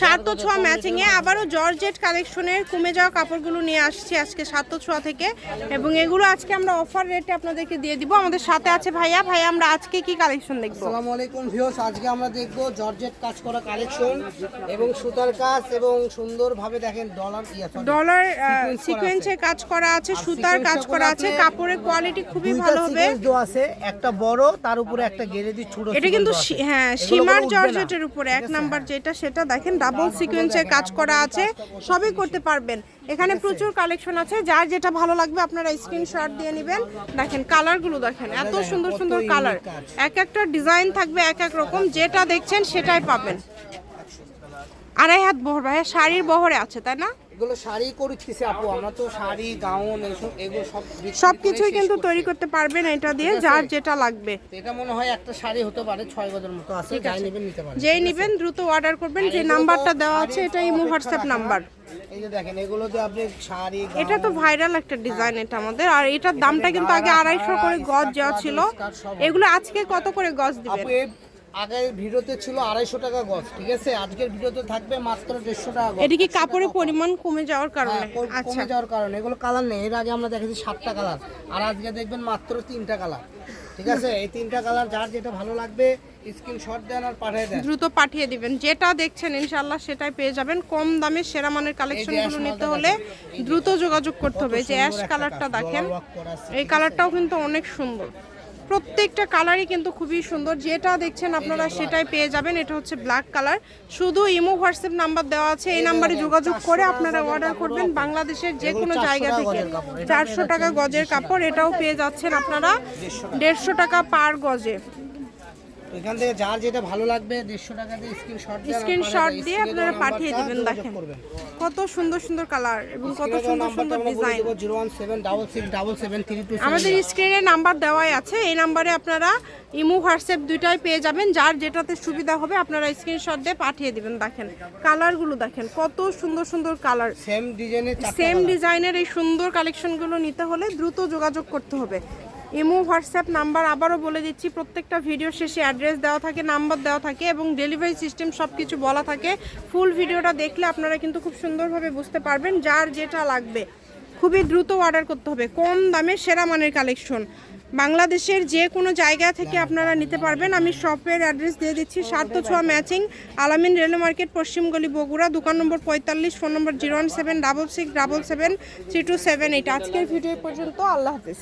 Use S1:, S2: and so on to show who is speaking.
S1: সাত ছোঁয়া ম্যাচিং এ আবারও জর্জেট কালেকশনের কমে যাওয়া কাপড়গুলো নিয়ে আসছি আজকে সাত ছোঁয়া থেকে। এবং এগুলো আজকে আমরা অফার রেটে আপনাদেরকে দিয়ে দিব। আমাদের সাথে আছে ভাইয়া। ভাইয়া আমরা আজকে কি কালেকশন দেখব?
S2: আসসালামু আলাইকুম ভিউয়ার্স আজকে আমরা দেখব জর্জেট কাজ করা কালেকশন এবং সুতার কাজ এবং সুন্দরভাবে দেখেন ডলার
S1: ডলার সিকোয়েন্সের কাজ করা আছে সুতার কাজ করা আছে। কাপড়ের কোয়ালিটি খুবই ভালো হবে।
S2: আছে। একটা বড় তার উপরে একটা গেরে দিয়ে ছোট
S1: এটা কিন্তু। হ্যাঁ সীমার। জর্জেটের উপরে। এক নাম্বার যেটা সেটা দেখেন ডাবল সিকোয়েন্সের কাজ করা আছে সবই করতে পারবেন। এখানে প্রচুর কালেকশন আছে যার যেটা ভালো লাগবে আপনারা স্ক্রিনশট দিয়ে নেবেন। দেখেন কালারগুলো দেখেন এত সুন্দর সুন্দর কালার এক একটা ডিজাইন থাকবে এক এক রকম যেটা দেখছেন সেটাই পাবেন। আড়াই হাত বহর ভাইয়া শাড়ির বহরে আছে তাই না?
S2: এগুলো শাড়ি করতেছি আপু আমরা তো শাড়ি গাউন এইসব এগুলো সব বিক্রি
S1: সব
S2: করে
S1: কিছুই
S2: শেষ
S1: কিন্তু তৈরি করতে পারবেন এটা দিয়ে যার যেটা লাগবে।
S2: এটা মনে হয় একটা শাড়ি হতে পারে ছয় গজের মতো আছে যাই নেবেন নিতে পারেন।
S1: যেই নেবেন দ্রুত অর্ডার করবেন যে নাম্বারটা দেওয়া আছে এটা ইমো হোয়াটসঅ্যাপ নাম্বার
S2: এই যে দেখেন এগুলো দিয়ে আপনি শাড়ি
S1: এটা তো ভাইরাল একটা ডিজাইন এটা আমাদের আর এটার দামটা কিন্তু আগে আড়াইশো করে গজ দেওয়া ছিল। এগুলো আজকে কত করে গজ দিবেন?
S2: আগের ভিডিওতে ছিল আড়াইশো টাকা গজ ঠিক আছে? আজকের ভিডিওতে থাকবে মাত্র দেড়শো টাকা
S1: এটা কি কাপড়ের পরিমাণ কমে যাওয়ার কারণে?
S2: হ্যাঁ, কম-
S1: আচ্ছা।
S2: যাওয়ার কারণে। এগুলো কালার নেই। এর আগে আমরা দেখেছি সাতটা কালার। আর আজকে দেখবেন মাত্র তিনটা কালার। ঠিক আছে? এই তিনটা কালার যার যেটা ভালো লাগবে স্ক্রিনশট দেন আর পাঠিয়ে দেন।
S1: দ্রুত পাঠিয়ে দিবেন। যেটা দেখছেন ইনশাল্লাহ সেটাই পেয়ে যাবেন। কম দামে সেরা মানের কালেকশনগুলো নিতে হলে দ্রুত যোগাযোগ করতে হবে। যে অ্যাশ কালারটা দেখেন এই কালারটাও কিন্তু অনেক সুন্দর। প্রত্যেকটা কালারই কিন্তু খুবই সুন্দর। যেটা দেখছেন আপনারা সেটাই পেয়ে যাবেন। এটা হচ্ছে ব্ল্যাক কালার শুধু ইমো হোয়াটসঅ্যাপ নাম্বার দেওয়া আছে। এই নাম্বারে যোগাযোগ করে আপনারা অর্ডার করবেন বাংলাদেশের যে কোনো জায়গা থেকে। চারশো টাকা গজের কাপড় এটাও পেয়ে যাচ্ছেন আপনারা। দেড়শো টাকা পার গজে।
S2: এখান থেকে যার যেটা ভালো লাগবে দেড়শো টাকা দিয়ে স্ক্রিনশট
S1: স্ক্রিনশট দিয়ে আপনারা পাঠিয়ে দিবেন দেখেন। কত সুন্দর সুন্দর কালার এবং কত সুন্দর সুন্দর design
S2: zero one seven double six double seven three two
S1: আমাদের স্ক্রিনে নাম্বার দেওয়াই আছে এই নাম্বারে আপনারা ইমো হোয়াটসঅ্যাপ দুইটাই পেয়ে যাবেন। যার যেটাতে সুবিধা হবে আপনারা স্ক্রিনশট দিয়ে পাঠিয়ে দিবেন দেখেন। কালারগুলো দেখেন কত সুন্দর সুন্দর কালার
S2: সেম ডিজাইনের
S1: সেম ডিজাইনের এই সুন্দর কালেকশনগুলো নিতে হলে দ্রুত যোগাযোগ করতে হবে। ইমো, হোয়াটসঅ্যাপ নাম্বার আবারও বলে দিচ্ছি, প্রত্যেকটা ভিডিও শেষে অ্যাড্রেস দেওয়া থাকে নাম্বার দেওয়া থাকে এবং ডেলিভারি সিস্টেম সব কিছু বলা থাকে। ফুল ভিডিওটা দেখলে আপনারা কিন্তু খুব সুন্দরভাবে বুঝতে পারবেন যার যেটা লাগবে। খুবই দ্রুত অর্ডার করতে হবে, কম দামে সেরা মানের কালেকশন বাংলাদেশের যে কোনো জায়গা থেকে আপনারা নিতে পারবেন। আমি শপের অ্যাড্রেস দিয়ে দিচ্ছি সাত ছোঁয়া ম্যাচিং আলামিন রেলওয়ে মার্কেট পশ্চিমগলি বগুড়া, দোকান নম্বর পঁয়তাল্লিশ, phone number zero one seven, double six, double seven, three two seven eight. আজকের ভিডিও পর্যন্ত, আল্লাহ হাফিজ।